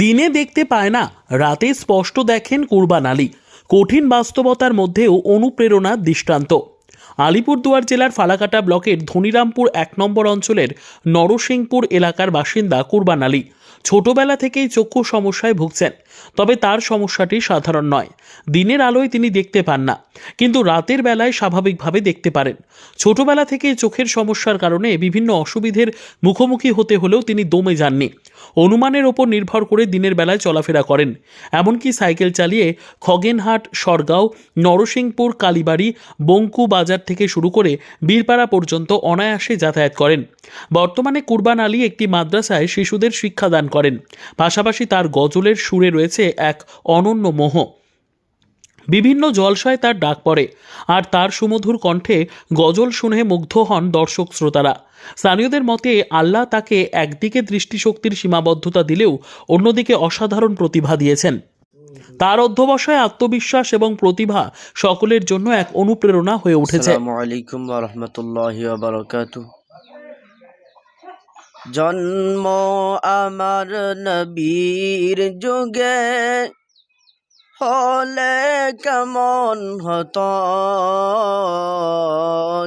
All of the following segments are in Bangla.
দিনে দেখতে পায় না, রাতে স্পষ্ট দেখেন কুরবান আলী। কঠিন বাস্তবতার মধ্যেও অনুপ্রেরণার দৃষ্টান্ত। আলিপুরদুয়ার জেলার ফালাকাটা ব্লকের ধনিরামপুর এক নম্বর অঞ্চলের নরসিংপুর এলাকার বাসিন্দা কুরবান আলী। ছোটবেলা থেকেই চক্ষু সমস্যায় ভুগছেন, তবে তার সমস্যাটি সাধারণ নয়। দিনের আলোয় তিনি দেখতে পান না, কিন্তু রাতের বেলায় স্বাভাবিকভাবে দেখতে পারেন। ছোটবেলা থেকেই চোখের সমস্যার কারণে বিভিন্ন অসুবিধের মুখোমুখি হতে হলেও তিনি দমে যাননি। অনুমানের ওপর নির্ভর করে দিনের বেলায় চলাফেরা করেন। এমনকি সাইকেল চালিয়ে খগেনহাট, সরগাঁও, নরসিংপুর, কালীবাড়ি, বঙ্কু বাজার থেকে শুরু করে বীরপাড়া পর্যন্ত অনায়াসে যাতায়াত করেন। বর্তমানে কুরবান আলী একটি মাদ্রাসায় শিশুদের শিক্ষাদান করেন। পাশাপাশি তার গজলের সুরে রয়েছে এক অনন্য মোহ। বিভিন্ন জলসায় তার ডাক পড়ে আর তার সুমধুর কণ্ঠে গজল শুনে মুগ্ধ হন দর্শক শ্রোতারা। স্থানীয়দের মতে আল্লাহ তাকে একদিকে দৃষ্টিশক্তির সীমাবদ্ধতা দিলেও অন্যদিকে অসাধারণ প্রতিভা দিয়েছেন। তার অধ্যবসায়, আত্মবিশ্বাস এবং প্রতিভা সকলের জন্য এক অনুপ্রেরণা হয়ে উঠেছে। জন্ম আমার নবীর যুগে হলে কেমন হতো?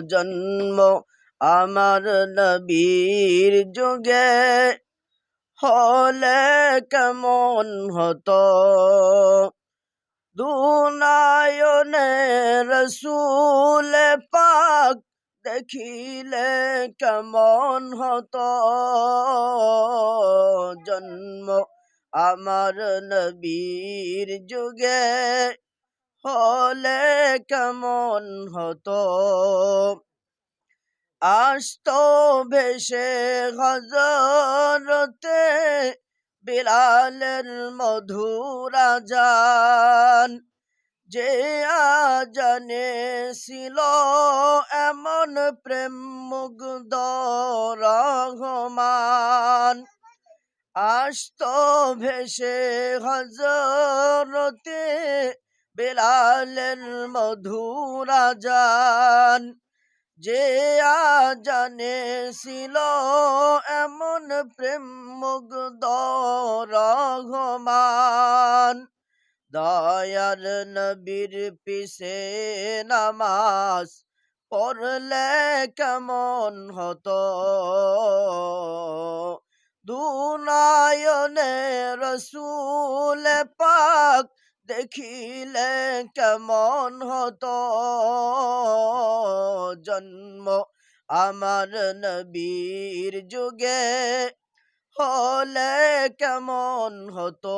জন্ম আমার নবীর যুগে হলে কেমন হতো? দুনায়নে রসুল পাক দেখিলে কেমন হতো? জন্ম আমার নবীর যুগে হলে কেমন হতো? আসতো ভেসে হজরতে বিলালের মধুরা যে আজানে ছিল এমন প্রেম মুগ্ধ রহমান। আসত ভেসে হজরতে বিলালের মধুরা জান যে আজানে ছিল এমন প্রেম মুগ্ধ রহমান। দয়ার নবীর পিছে নামাজ পড়লে কেমন হতো? দুনায়নে রসুল পাক দেখিলে কেমন হতো? জন্ম আমার নবীর যুগে হলে কেমন হতো?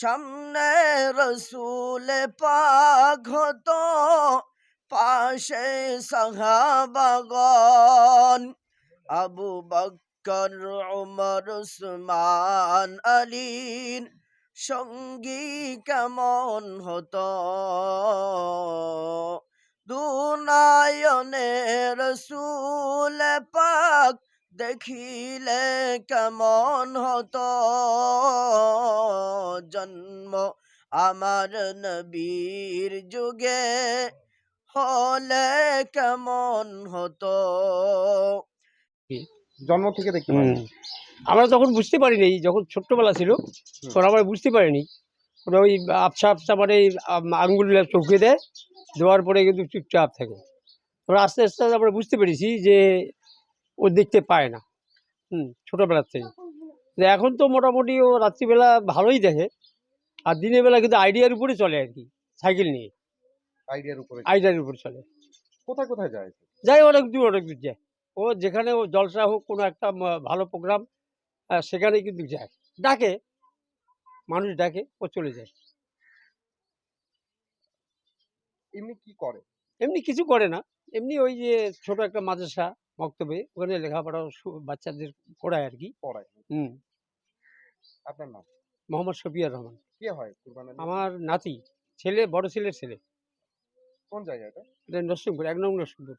সামনে রসুল পাক হতো, পাশে সাহাবাগন আবু বকর উমর, উসমান আলীন সঙ্গী কেমন হতো? দুনায়নে রসুল দেখিলে কেমন হতো? জন্ম আমার নবীর যুগে হলে কেমন হতো? জন্ম থেকে দেখতে আমরা তখন বুঝতে পারিনি যখন ছোট্টবেলা ছিল তখন আমরা বুঝতে পারিনি। ওরা ওই আবসা আবসা মানে আঙ্গুল চোখে দেয় দেওয়ার পরে কিন্তু চুপচাপ থাকে। আমরা আস্তে আস্তে আমরা বুঝতে পেরেছি যে ও দেখতে পায় না। হুম ছোটোবেলার থেকে। এখন তো মোটামুটি ও রাত্রিবেলা ভালোই দেখে। আর দিনের বেলা কিন্তু আইডিয়ার উপরে চলে আর কি সাইকেল নিয়ে। আইডিয়ার উপরে আইডিয়ার উপরে চলে। কোথায় কোথায় যায়? যাই অনেক দূর অনেক দূর যায়। ও যেখানে ও জলসা হোক কোনো একটা ভালো প্রোগ্রাম সেখানে কিন্তু যায়। ডাকে। মানুষ ডাকে ও চলে যায়। এমনি কি করে? এমনি কিছু করে না। এমনি ওই যে ছোট একটা মাদ্রাসা। বক্তব্যে ওখানে লেখাপড়া বাচ্চাদের পড়ায় আর কি। পড়ায় হুম। আপনার নাম? মোহাম্মদ শফিয়ার রহমান। কে হয় আমার নাতি ছেলে বড় ছেলের ছেলে। কোন জায়গায় এটা? এটা নরসিংপুর এক নম্বর নরসিংপুর।